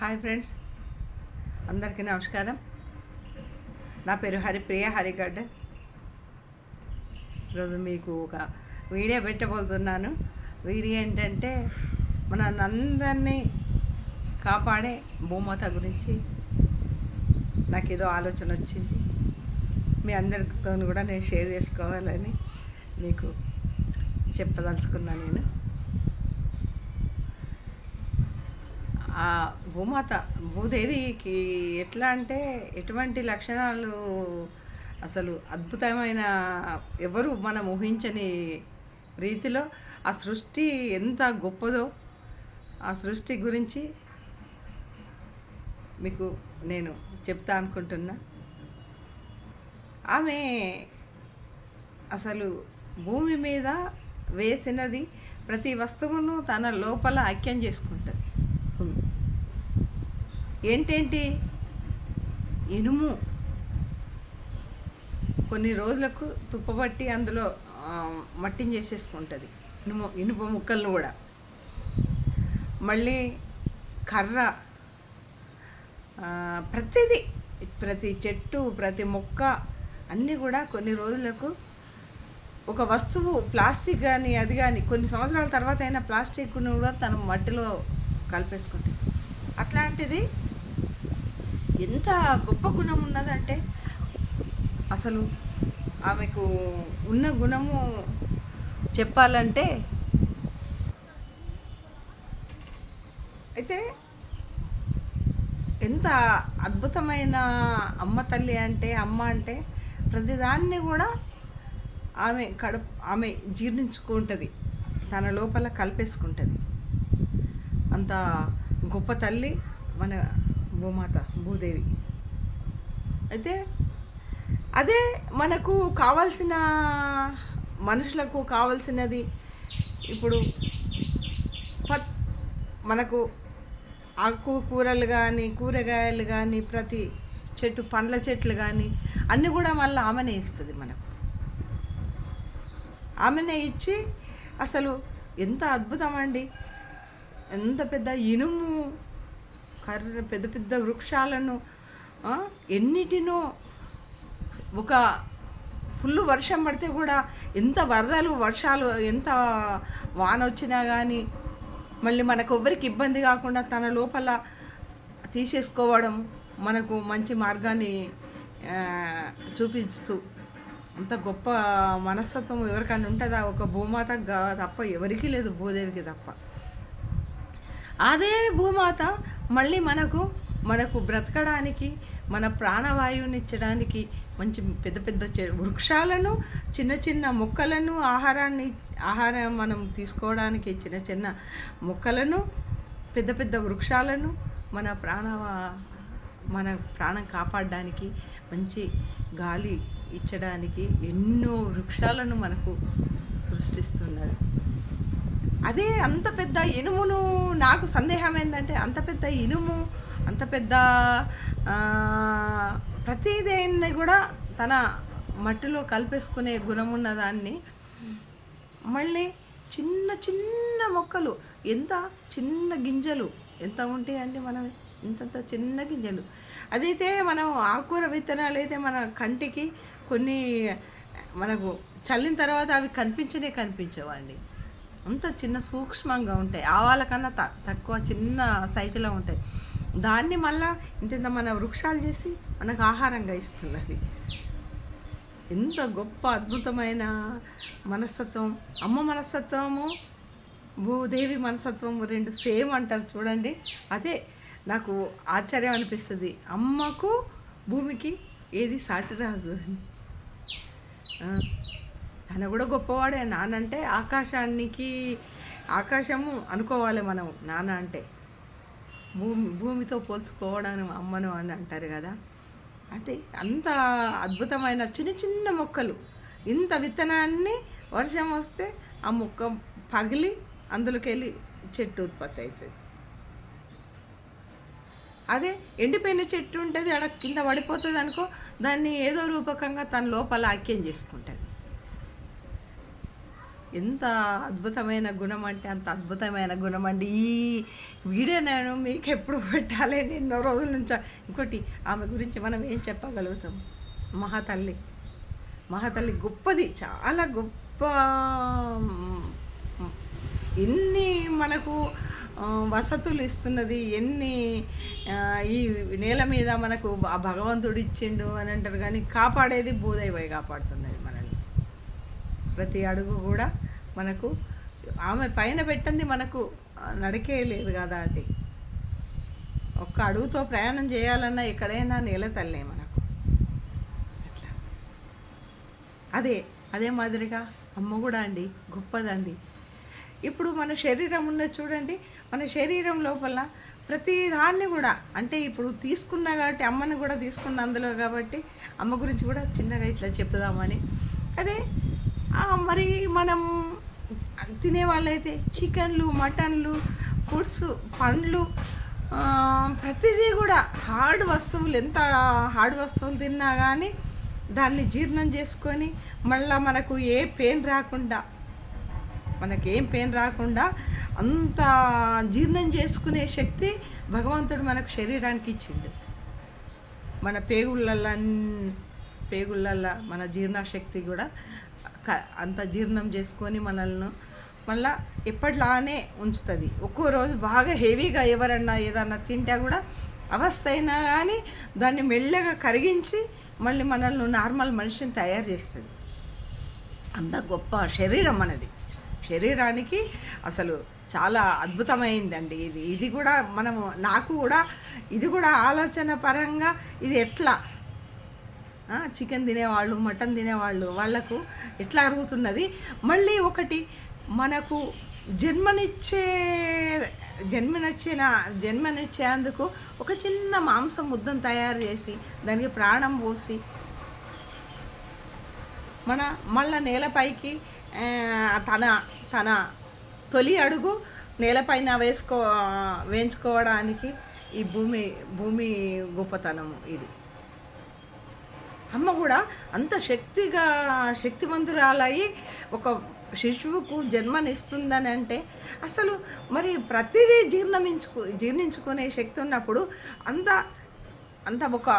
Hi friends అందరికీ నమస్కారం. నా పేరు హరిప్రియ హరిగడ్డ. ఈరోజు మీకు ఒక వీడియో పెట్టబోతున్నాను. వీడియో ఏంటంటే మన అందరినీ కాపాడే భూమాత గురించి నాకు ఏదో ఆలోచన వచ్చింది. మీ అందరితో కూడా నేను షేర్ చేసుకోవాలని మీకు చెప్పదలుచుకున్నాను నేను. భూమాత భూదేవికి ఎట్లా అంటే ఎటువంటి లక్షణాలు అసలు అద్భుతమైన ఎవరు మనం ఊహించని రీతిలో ఆ సృష్టి ఎంత గొప్పదో ఆ సృష్టి గురించి మీకు నేను చెప్తా అనుకుంటున్నా. ఆమె అసలు భూమి మీద వేసినది ప్రతి వస్తువును తన లోపల ఐక్యం చేసుకుంటుంది. ఏంటేంటి? ఇనుము. కొన్ని రోజులకు తుప్పబట్టి అందులో మట్టిని చేసేసుకుంటుంది. ఇనుము ఇనుప ముక్కలను కూడా. మళ్ళీ కర్ర. ప్రతిదీ. ప్రతి చెట్టు ప్రతి మొక్క అన్నీ కూడా కొన్ని రోజులకు ఒక వస్తువు ప్లాస్టిక్ కానీ అది కానీ కొన్ని సంవత్సరాల తర్వాత అయినా ప్లాస్టిక్ను కూడా తన మట్టిలో కలిపేసుకుంటుంది. అట్లాంటిది ఎంత గొప్ప గుణం ఉన్నదంటే అసలు ఆమెకు ఉన్న గుణము చెప్పాలంటే అయితే ఎంత అద్భుతమైన అమ్మ తల్లి అంటే అమ్మ అంటే ప్రతిదాన్ని కూడా ఆమె కడుపు ఆమె జీర్ణించుకుంటుంది తన లోపల కలిపేసుకుంటుంది. అంత గొప్ప తల్లి మన భూమాత భూదేవి. అయితే అదే మనకు కావాల్సిన మనుషులకు కావాల్సినది ఇప్పుడు ప- మనకు ఆకు కూరలు కానీ కూరగాయలు కానీ ప్రతి చెట్టు పండ్ల చెట్లు కానీ అన్నీ కూడా మళ్ళీ ఆమెనే ఇస్తుంది మనకు. ఆమెనే ఇచ్చి అసలు ఎంత అద్భుతం అండి. ఎంత పెద్ద ఇనుము కర్ర పెద్ద పెద్ద వృక్షాలను ఎన్నిటినో ఒక ఫుల్ వర్షం పడితే కూడా ఎంత వరదలు వర్షాలు ఎంత వాన వచ్చినా కానీ మళ్ళీ మనకు ఎవరికి ఇబ్బంది కాకుండా తన లోపల తీసేసుకోవడం మనకు మంచి మార్గాన్ని చూపిస్తూ అంత గొప్ప మనస్తత్వం ఎవరికైనా ఉంటుందా? ఒక భూమాత తప్ప ఎవరికీ లేదు భూదేవికి తప్ప. అదే భూమాత మళ్ళీ మనకు మనకు బ్రతకడానికి మన ప్రాణవాయువుని ఇచ్చడానికి మంచి పెద్ద పెద్ద చె- వృక్షాలను చిన్న చిన్న మొక్కలను ఆహారాన్ని ఆహారం మనం తీసుకోవడానికి చిన్న చిన్న మొక్కలను పెద్ద పెద్ద వృక్షాలను మన ప్రాణ మన ప్రాణం కాపాడడానికి మంచి గాలి ఇచ్చడానికి ఎన్నో వృక్షాలను మనకు సృష్టిస్తున్నారు. అదే అంత పెద్ద ఇనుమును నాకు సందేహం ఏంటంటే అంత పెద్ద ఇనుము అంత పెద్ద ప్రతిదేన్ని కూడా తన మట్టిలో కలిపేసుకునే గుణం ఉన్న దాన్ని మళ్ళీ చిన్న చిన్న మొక్కలు ఎంత చిన్న గింజలు ఎంత ఉంటాయండి మనం? ఇంతంత చిన్న గింజలు. అదైతే మనం ఆకుకూర విత్తనాలు అయితే మన కంటికి కొన్ని మనకు చల్లిన తర్వాత అవి కనిపించనే కనిపించవండి. అంత చిన్న సూక్ష్మంగా ఉంటాయి. ఆవాల కన్నా త తక్కువ చిన్న సైజులో ఉంటాయి. దాన్ని మళ్ళా ఇంత ఇంత మన వృక్షాలు చేసి మనకు ఆహారంగా ఇస్తున్నది. ఎంత గొప్ప అద్భుతమైన మనస్తత్వం. అమ్మ మనస్తత్వము భూదేవి మనస్తత్వము రెండు సేమ్ అంటారు చూడండి. అదే నాకు ఆశ్చర్యం అనిపిస్తుంది. అమ్మకు భూమికి ఏది సాటి రాదు అని. ఆయన కూడా గొప్పవాడే. నానంటే ఆకాశానికి ఆకాశము అనుకోవాలి మనం. నాన్న అంటే భూమి భూమితో పోల్చుకోవడం అమ్మను అని అంటారు కదా. అయితే అంత అద్భుతమైన చిన్న చిన్న మొక్కలు. ఇంత విత్తనాన్ని వర్షం వస్తే ఆ మొక్క పగిలి అందులోకి వెళ్ళి చెట్టు ఉత్పత్తి అవుతుంది. అదే ఎండిపోయిన చెట్టు ఉంటుంది అక్కడ కింద పడిపోతుంది అనుకో దాన్ని ఏదో రూపకంగా తన లోపల ఐక్యం చేసుకుంటుంది ఎంత అద్భుతమైన గుణం అంటే అంత అద్భుతమైన గుణం అండి. ఈ వీడియో నేను మీకు ఎప్పుడు పెట్టాలి? ఎన్నో రోజుల నుంచి. ఇంకోటి ఆమె గురించి మనం ఏం చెప్పగలుగుతాం? మహాతల్లి. మహాతల్లి గొప్పది. చాలా గొప్ప ఎన్ని మనకు వసతులు ఇస్తున్నది ఎన్ని ఈ నేల మీద మనకు ఆ భగవంతుడు ఇచ్చిండు అని అంటారు కానీ కాపాడేది భూదైవై కాపాడుతున్నది ప్రతి అడుగు కూడా మనకు ఆమె పైన పెట్టింది మనకు నడికే లేదు కదా అది. ఒక్క అడుగుతో ప్రయాణం చేయాలన్నా ఎక్కడైనా నేల తల్లే మనకు. అట్లా. అదే అదే మాదిరిగా అమ్మ కూడా అండి గొప్పదండి. ఇప్పుడు మన శరీరం ఉన్నది చూడండి మన శరీరం లోపల ప్రతి దాన్ని కూడా అంటే ఇప్పుడు తీసుకున్నా కాబట్టి అమ్మని కూడా తీసుకున్న అందులో కాబట్టి అమ్మ గురించి కూడా చిన్నగా ఇట్లా చెప్దామని. అదే మరి మనం తినే వాళ్ళైతే చికెన్లు మటన్లు ఫుడ్స్ పండ్లు ప్రతిదీ కూడా హార్డ్ వస్తువులు ఎంత హార్డ్ వస్తువులు తిన్నా కానీ దాన్ని జీర్ణం చేసుకొని మళ్ళీ మనకు ఏ పెయిన్ రాకుండా మనకేం పెయిన్ రాకుండా అంత జీర్ణం చేసుకునే శక్తి భగవంతుడు మనకు శరీరానికి ఇచ్చిండు. మన పేగుళ్ళల్లో పేగుళ్ళల్లో మన జీర్ణశక్తి కూడా అంత జీర్ణం చేసుకొని మనల్ని మళ్ళా ఎప్పట్లానే ఉంచుతుంది. ఒక్కో రోజు బాగా హెవీగా ఎవరన్నా ఏదన్నా తింటే కూడా అవస్థ అయినా కానీ దాన్ని మెల్లగా కరిగించి మళ్ళీ మనల్ని నార్మల్ మనిషిని తయారు చేస్తుంది. అంత గొప్ప శరీరం మనది. శరీరానికి అసలు చాలా అద్భుతమైందండి ఇది. ఇది కూడా మనము నాకు కూడా ఇది కూడా ఆలోచన పరంగా ఇది ఎట్లా? చికెన్ తినేవాళ్ళు మటన్ తినేవాళ్ళు వాళ్ళకు ఎట్లా అరుగుతున్నది? మళ్ళీ ఒకటి మనకు జన్మనిచ్చే జన్మనిచ్చిన జన్మనిచ్చేందుకు ఒక చిన్న మాంసం ముద్దను తయారు చేసి దానికి ప్రాణం పోసి మన మళ్ళా నేలపైకి తన తన తొలి అడుగు నేలపైన వేసుకో వేయించుకోవడానికి ఈ భూమి భూమి గొప్పతనము ఇది. అమ్మ కూడా అంత శక్తిగా శక్తివంతురాలయ్యి ఒక శిశువుకు జన్మనిస్తుందని అంటే అసలు మరి ప్రతిదీ జీర్ణమించుకు జీర్ణించుకునే శక్తి ఉన్నప్పుడు అంత అంత ఒక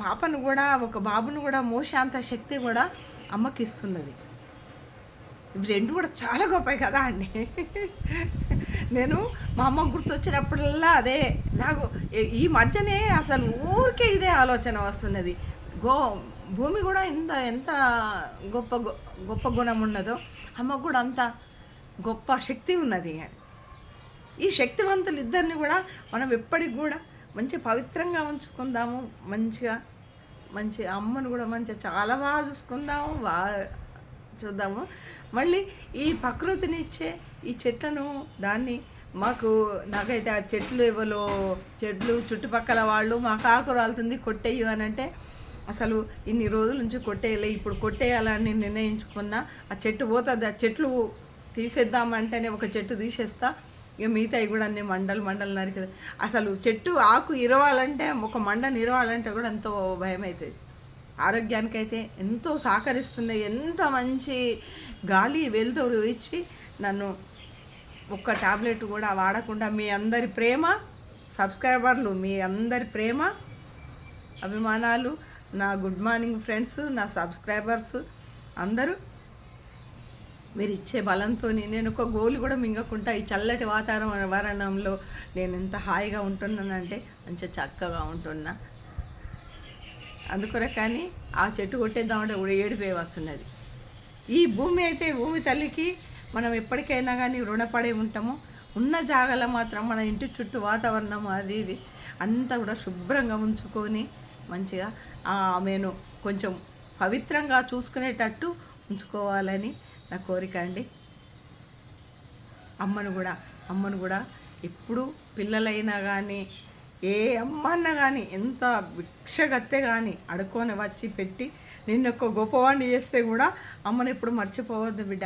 పాపను కూడా ఒక బాబును కూడా మోసే అంత శక్తి కూడా అమ్మకి ఇస్తున్నది ఇవి రెండు కూడా చాలా గొప్పవి కదా అండి. నేను మా అమ్మ గుర్తొచ్చినప్పుడల్లా అదే నాకు ఈ- ఈ మధ్యనే అసలు ఊరికే ఇదే ఆలోచన వస్తున్నది. గో భూమి కూడా ఇంత ఎంత గొప్ప గొప్ప గుణం ఉన్నదో అమ్మకు కూడా అంత గొప్ప శక్తి ఉన్నది ఈ శక్తివంతులు ఇద్దరిని కూడా మనం ఎప్పటికి కూడా మంచి పవిత్రంగా ఉంచుకుందాము మంచిగా మంచి అమ్మను కూడా మంచిగా చాలా బాగా చూసుకుందాము బాగా చూద్దాము. మళ్ళీ ఈ ప్రకృతిని ఇచ్చే ఈ చెట్లను దాన్ని మాకు నాకైతే ఆ చెట్లు ఇవ్వలో చెట్లు చుట్టుపక్కల వాళ్ళు మాకు ఆకు రాలుతుంది కొట్టేయు అని అంటే అసలు ఇన్ని రోజుల నుంచి కొట్టేయలే ఇప్పుడు కొట్టేయాలని నిర్ణయించుకున్నా ఆ చెట్టు పోతుంది ఆ చెట్లు తీసేద్దామంటేనే ఒక చెట్టు తీసేస్తా. ఇక మిగతాయి కూడా అన్ని మండలు మండలు నరికి అసలు చెట్టు ఆకు ఇరవాలంటే ఒక మండని ఇరవాలంటే కూడా ఎంతో భయం అవుతుంది ఆరోగ్యానికైతే ఎంతో సహకరిస్తున్నాయి ఎంత మంచి గాలి వెలుతురు ఇచ్చి నన్ను ఒక్క టాబ్లెట్ కూడా వాడకుండా మీ అందరి ప్రేమ సబ్స్క్రైబర్లు మీ అందరి ప్రేమ అభిమానాలు నా గుడ్ మార్నింగ్ ఫ్రెండ్స్ నా సబ్స్క్రైబర్స్ అందరూ. మీరు ఇచ్చే బలంతో నేను ఒక గోలు కూడా మింగకుండా ఈ చల్లటి వాతావరణంలో నేను ఎంత హాయిగా ఉంటున్నానంటే మంచిగా చక్కగా ఉంటున్నా. అందుకొర కానీ ఆ చెట్టు కొట్టేద్దామంటే కూడా ఏడిపోయి వస్తున్నది. ఈ భూమి అయితే భూమి తల్లికి మనం ఎప్పటికైనా కానీ రుణపడి ఉంటాము. ఉన్న జాగాలో మాత్రం మన ఇంటి చుట్టూ వాతావరణం అది ఇది అంతా కూడా శుభ్రంగా ఉంచుకొని మంచిగా ఆమెను కొంచెం పవిత్రంగా చూసుకునేటట్టు ఉంచుకోవాలని నా కోరిక అండి. అమ్మను కూడా అమ్మను కూడా ఎప్పుడు పిల్లలైనా కానీ ఏ అమ్మ అన్న కానీ ఎంత భిక్షగత్తె కానీ అడుక్కొని వచ్చి పెట్టి నిన్న ఒక గొప్పవాడిని చేస్తే కూడా అమ్మను ఎప్పుడు మర్చిపోవద్దు బిడ్డ.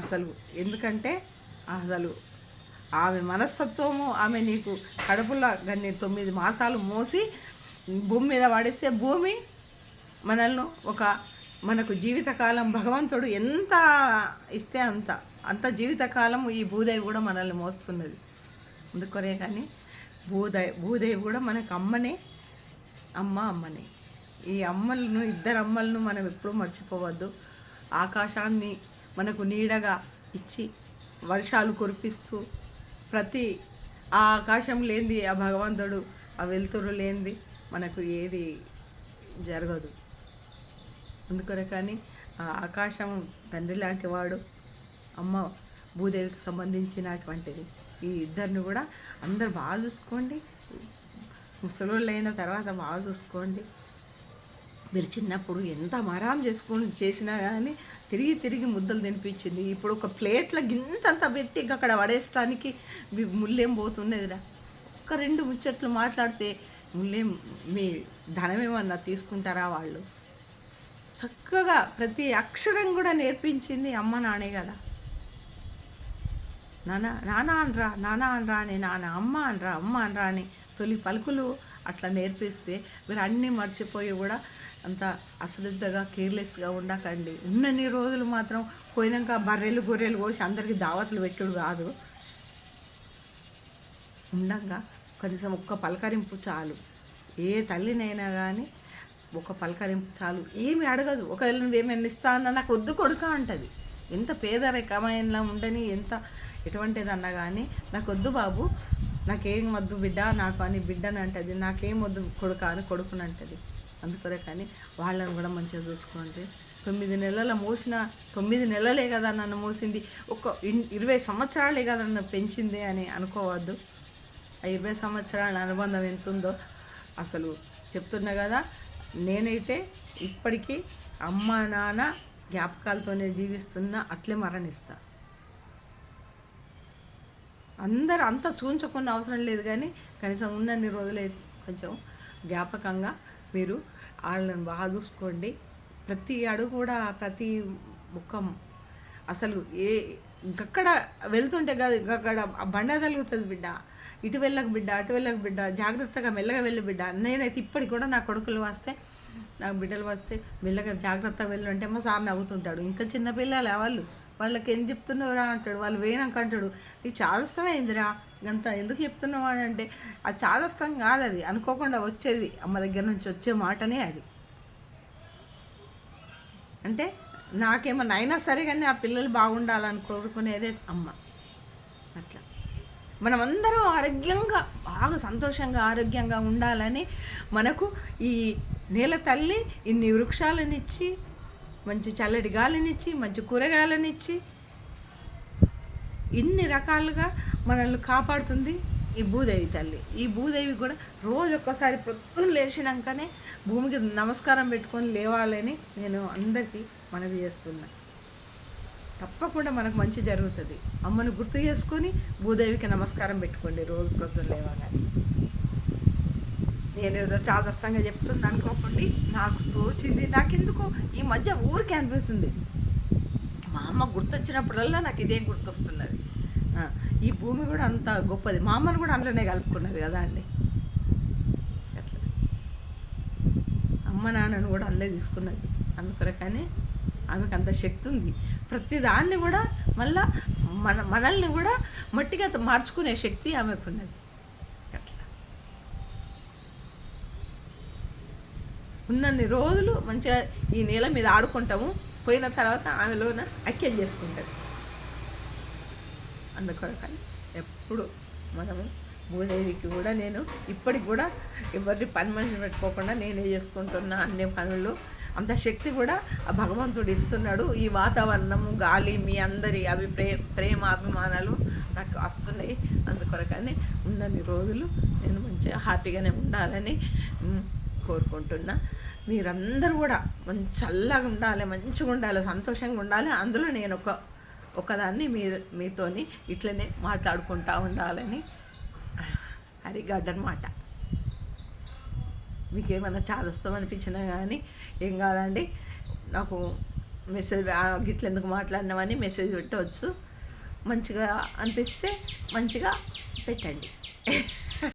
అసలు ఎందుకంటే అసలు ఆమె మనస్తత్వము ఆమె నీకు కడుపులో గన్ని తొమ్మిది మాసాలు మోసి భూమి మీద పడేస్తే భూమి మనల్ని ఒక మనకు జీవితకాలం భగవంతుడు ఎంత ఇస్తే అంత అంత జీవితకాలం ఈ భూదేవి కూడా మనల్ని మోస్తున్నది. అందుకొనే కానీ భూదేవి భూదేవి కూడా మనకు అమ్మనే అమ్మ అమ్మనే. ఈ అమ్మలను ఇద్దరు అమ్మలను మనం ఎప్పుడూ మర్చిపోవద్దు. ఆకాశాన్ని మనకు నీడగా ఇచ్చి వర్షాలు కురిపిస్తూ ప్రతి ఆ ఆకాశం లేనిది ఆ భగవంతుడు ఆ వెలుతురు లేనిది మనకు ఏది జరగదు. అందుకొరే కానీ ఆ ఆకాశం తండ్రి లాంటి వాడు అమ్మ భూదేవికి సంబంధించినటువంటిది. ఈ ఇద్దరిని కూడా అందరు బాగా చూసుకోండి. ముసలోళ్ళు అయిన తర్వాత బాగా చూసుకోండి. మీరు చిన్నప్పుడు ఎంత మరాం చేసుకొని చేసినా కానీ తిరిగి తిరిగి ముద్దలు తినిపించింది. ఇప్పుడు ఒక ప్లేట్లో గింతంత పెట్టి అక్కడ పడేయడానికి ముళ్ళేం పోతున్నదిరా ఒక రెండు ముచ్చట్లు మాట్లాడితే ముళ్ళేం మీ ధనమేమన్నా తీసుకుంటారా వాళ్ళు? చక్కగా ప్రతి అక్షరం కూడా నేర్పించింది అమ్మ నానే కదా. నాన్న నానా అనరా నానా అనరా అని నాన్న అమ్మ అనరా అమ్మ అనరా అని తొలి పలుకులు అట్లా నేర్పిస్తే మీరు అన్నీ మర్చిపోయి కూడా అంత అశ్రద్ధగా కేర్లెస్గా ఉండకండి. ఉన్నన్ని రోజులు మాత్రం పోయినాక బర్రెలు గొర్రెలు కోసి అందరికీ దావతులు పెట్టుడు కాదు. ఉండగా కనీసం ఒక్క పలకరింపు చాలు. ఏ తల్లినైనా కానీ ఒక పలకరింపు చాలు. ఏమి అడగదు. ఒకవేళ నువ్వేమైనా ఇస్తా అన్నా నాకు వద్దు కొడుక అంటది. ఎంత పేదరికమైన ఉండని ఎంత ఎటువంటిదన్నా కానీ నాకు వద్దు బాబు. నాకేం వద్దు బిడ్డ నాకు అని బిడ్డని అంటది నాకేం వద్దు కొడుక అని కొడుకుని అంటది అందుకనే కానీ వాళ్ళని కూడా మంచిగా చూసుకోండి. తొమ్మిది నెలల మోసిన తొమ్మిది నెలలే కదా నన్ను మోసింది. ఒక ఇన్- ఇరవై సంవత్సరాలే కదా నన్ను పెంచింది అని అనుకోవద్దు. ఆ ఇరవై సంవత్సరాల అనుబంధం ఎంత ఉందో అసలు చెప్తున్నా కదా. నేనైతే ఇప్పటికీ అమ్మ నాన్న జ్ఞాపకాలతోనే జీవిస్తున్నా అట్లే మరణిస్తా. అందరు అంతా చూంచకుండా అవసరం లేదు కానీ కనీసం ఉన్నన్ని రోజులైతే కొంచెం జ్ఞాపకంగా మీరు వాళ్ళని బాగా చూసుకోండి. ప్రతి అడుగు కూడా ప్రతి ముఖం అసలు ఏ ఇంకక్కడ వెళ్తుంటే కాదు ఇంకక్కడ బండ తగులుతుంది బిడ్డ. ఇటు వెళ్ళకు బిడ్డ అటు వెళ్ళకు బిడ్డ జాగ్రత్తగా మెల్లగా వెళ్ళి బిడ్డ. నేనైతే ఇప్పటికి కూడా నా కొడుకులు వస్తే నాకు బిడ్డలు వస్తే మెల్లగా జాగ్రత్తగా వెళ్ళు అంటే మా సార్ నవ్వుతుంటాడు. ఇంకా చిన్నపిల్లలు వాళ్ళు వాళ్ళకి ఏం చెప్తున్నావురా అంటాడు. వాళ్ళు వేయనాక అంటాడు. నీకు చాదస్తమైందిరా ఇంత ఎందుకు చెప్తున్నావు అని అంటే అది చాదస్తం కాదు అది అనుకోకుండా వచ్చేది. అమ్మ దగ్గర నుంచి వచ్చే మాటనే అది. అంటే నాకేమన్నా అయినా సరే కానీ ఆ పిల్లలు బాగుండాలని కోరుకునేదే అమ్మ. అట్లా. మనమందరం ఆరోగ్యంగా బాగా సంతోషంగా ఆరోగ్యంగా ఉండాలని మనకు ఈ నేల తల్లి ఇన్ని వృక్షాలనిచ్చి మంచి చల్లటి గాలినిచ్చి మంచి కూరగాయలనిచ్చి ఇన్ని రకాలుగా మనల్ని కాపాడుతుంది ఈ భూదేవి తల్లి. ఈ భూదేవి కూడా రోజు ఒక్కసారి ప్రొద్దున లేచినాకనే భూమికి నమస్కారం పెట్టుకొని లేవాలని నేను అందరికీ మనవి చేస్తున్నా. తప్పకుండా మనకు మంచి జరుగుతుంది. అమ్మను గుర్తు చేసుకొని భూదేవికి నమస్కారం పెట్టుకోండి రోజు పొద్దున్న లేవగానే. నేను ఏదో చాదస్తంగా చెప్తుంది అనుకోకండి. నాకు తోచింది నాకెందుకు ఈ మధ్య ఊరికే అనిపిస్తుంది. మా అమ్మ గుర్తొచ్చినప్పుడల్లా నాకు ఇదేం గుర్తొస్తున్నది. ఈ భూమి కూడా అంత గొప్పది. మా అమ్మను కూడా అందులోనే కలుపుకున్నది కదా అండి. అట్లా. అమ్మ నాన్నను కూడా అందులో తీసుకున్నది. అందుకొరకని ఆమెకు అంత శక్తి ఉంది. ప్రతిదాన్ని కూడా మళ్ళా మన మనల్ని కూడా మట్టిగా మార్చుకునే శక్తి ఆమెకున్నది ఉన్నది అట్లా ఉన్నన్ని రోజులు మంచిగా ఈ నేల మీద ఆడుకుంటాము. పోయిన తర్వాత ఆమెలోన ఐక్యం చేసుకుంటుంది అందుకొరకని ఎప్పుడు మనము భూదేవికి కూడా నేను ఇప్పటికి కూడా ఎవరిని పని మనిషి పెట్టుకోకుండా నేనే చేసుకుంటున్నా అన్ని పనులు అంత శక్తి కూడా ఆ భగవంతుడు ఇస్తున్నాడు. ఈ వాతావరణము గాలి మీ అందరి అవి ప్రే ప్రేమ అభిమానాలు నాకు వస్తున్నాయి. అందుకొరకని ఉన్నన్ని రోజులు నేను మంచిగా హ్యాపీగానే ఉండాలని కోరుకుంటున్నా. మీరందరూ కూడా మంచి చల్లగా ఉండాలి మంచిగా ఉండాలి సంతోషంగా ఉండాలి. అందులో నేను ఒక ఒకదాన్ని మీ మీతోని ఇట్లనే మాట్లాడుకుంటా ఉండాలని హరిగడ్డ అనమాట మీకేమైనా ఏమైనా చాదస్తం అనిపించినా కానీ ఏం కాదండి. నాకు మెసేజ్ గిట్ల ఎందుకు మాట్లాడినామని మెసేజ్ పెట్టవచ్చు. మంచిగా అనిపిస్తే మంచిగా పెట్టండి.